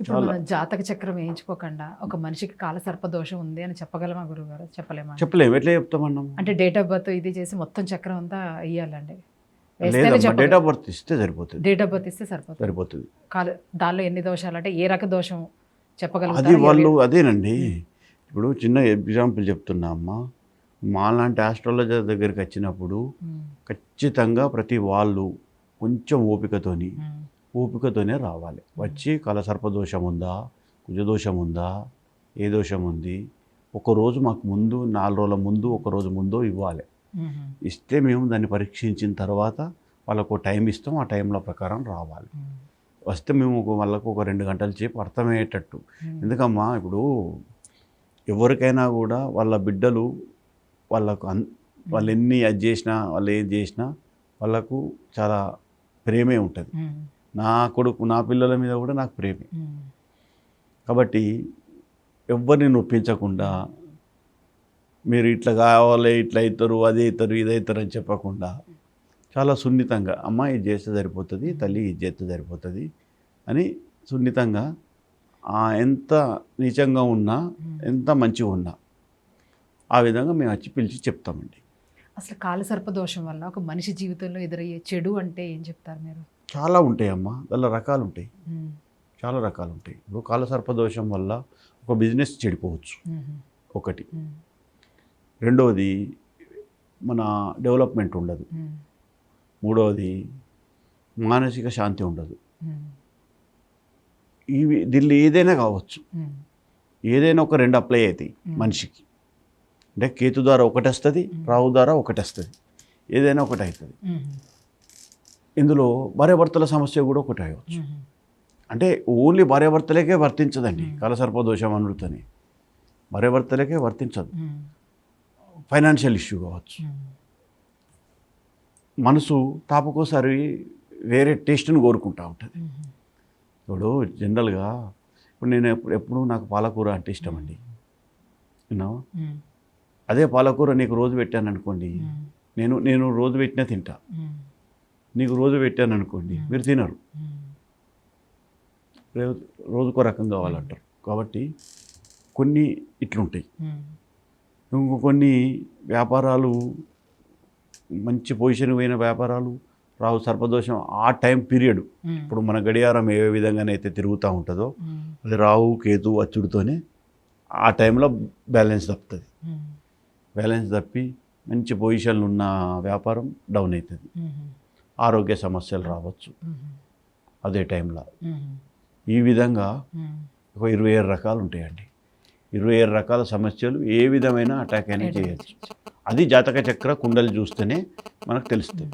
ఇప్పుడు మనం జాతక చక్రం వేయించుకోకుండా ఒక మనిషికి కాలసర్ప దోషం ఉంది అని చెప్పగలమా గురుగారు చెప్పలేమా? చెప్పలేము. ఎట్లా చెప్తామన్నాం? అంటే డేట్ ఆఫ్ బర్త్ ఇది చేసి మొత్తం చక్రం అంతా ఇయ్యాలండి. డేట్ ఆఫ్ బర్త్ ఇస్తే సరిపోతుంది. డేట్ ఆఫ్ బర్త్ ఇస్తే సరిపోతుంది. సరిపోతుంది. కాలు దానిలో ఎన్ని దోషాలు అంటే ఏ రక దోషం అది చెప్పగలుగుతారు వాళ్ళు అదేనండి. ఇప్పుడు చిన్న ఎగ్జాంపుల్ చెప్తున్నా అమ్మ. మాలాంటి ఆస్ట్రాలజర్ దగ్గరికి వచ్చినప్పుడు ఖచ్చితంగా ప్రతి వాళ్ళు కొంచెం ఓపికతోని ఓపికతోనే రావాలి. వచ్చి కలసర్పదోషం ఉందా? కుజదోషం ఉందా? ఏ దోషం ఉంది? ఒక రోజు మాకు ముందు నాలుగు రోజుల ముందు ఒక రోజు ముందు ఇవ్వాలి. ఇస్తే మేము దాన్ని పరీక్షించిన తర్వాత వాళ్ళకు ఒక టైం ఇస్తాం ఆ టైంలో ప్రకారం రావాలి. వస్తే మేము ఒక వాళ్ళకు ఒక రెండు గంటల సేపు అర్థమయ్యేటట్టు. ఎందుకమ్మా? ఇప్పుడు ఎవరికైనా కూడా వాళ్ళ బిడ్డలు వాళ్ళకు అన్ వాళ్ళు ఎన్ని అది చేసినా వాళ్ళు ఏం చేసినా వాళ్ళకు చాలా ప్రేమే ఉంటుంది. నా కొడుకు నా పిల్లల మీద కూడా నాకు ప్రేమే. కాబట్టి ఎవరిని నొప్పించకుండా మీరు ఇట్లా కావాలి ఇట్లా అవుతారు అది అవుతారు ఇది అవుతారు అని చెప్పకుండా చాలా సున్నితంగా అమ్మ ఇది చేస్తే సరిపోతుంది తల్లి ఇది చేస్తే సరిపోతుంది అని సున్నితంగా ఆ ఎంత నీచంగా ఉన్నా ఎంత మంచిగా ఉన్నా ఆ విధంగా మేము వచ్చి పిలిచి చెప్తామండి. అసలు కాలసర్ప దోషం వల్ల ఒక మనిషి జీవితంలో ఎదురయ్యే చెడు అంటే ఏం చెప్తారు మీరు? చాలా ఉంటాయి అమ్మ దానిలో రకాలు ఉంటాయి చాలా రకాలు ఉంటాయి ఇప్పుడు కాలసర్పదోషం వల్ల ఒక బిజినెస్ చెడిపోవచ్చు. ఒకటి. రెండవది మన డెవలప్మెంట్ ఉండదు. మూడవది మానసిక శాంతి ఉండదు. ఇవి దీనిలో ఏదైనా కావచ్చు. ఏదైనా ఒక రెండు అప్లై అవుతాయి మనిషికి. అంటే కేతు ద్వారా ఒకటి వస్తుంది రాహు ద్వారా ఒకటి వస్తుంది. ఏదైనా ఒకటి అవుతుంది. ఇందులో భార్యాభర్తల సమస్య కూడా ఒకటి అవ్వచ్చు అంటే ఓన్లీ భార్యాభర్తలకే వర్తించదండి. కలసర్పదోషం అనుడితోని భార్యాభర్తలకే వర్తించదు. ఫైనాన్షియల్ ఇష్యూ కావచ్చు. మనసు తాపకోసారి వేరే టేస్ట్ని కోరుకుంటా ఉంటుంది. ఇప్పుడు జనరల్గా ఇప్పుడు నేను ఎప్పుడు ఎప్పుడు నాకు పాలకూర అంటే ఇష్టం అండి విన్నావా? అదే పాలకూర నీకు రోజు పెట్టాను అనుకోండి నేను నేను రోజు పెట్టినా తింటా. నీకు రోజు పెట్టాను అనుకోండి మీరు తినరు. రోజు రోజుకో రకం కావాలంటారు. కాబట్టి కొన్ని ఇట్లుంటాయి. ఇంకో కొన్ని వ్యాపారాలు మంచి పొజిషన్ పోయిన వ్యాపారాలు రావు సర్పదోషం ఆ టైం పీరియడ్. ఇప్పుడు మన గడియారం ఏ విధంగానైతే తిరుగుతూ ఉంటుందో అది రావు కేతు అచ్చుడితోనే ఆ టైంలో బ్యాలెన్స్ తప్పుతుంది బ్యాలెన్స్ తప్పి మంచి పొజిషన్లు ఉన్న వ్యాపారం డౌన్ అవుతుంది ఆరోగ్య సమస్యలు రావచ్చు. అదే టైంలో. ఈ విధంగా ఒక ఇరవై ఏడు రకాలు ఉంటాయండి. ఇరవై ఏడు రకాల సమస్యలు ఏ విధమైన అటాక్ అయినా చేయొచ్చు. అది జాతక చక్ర కుండలు చూస్తేనే మనకు తెలుస్తుంది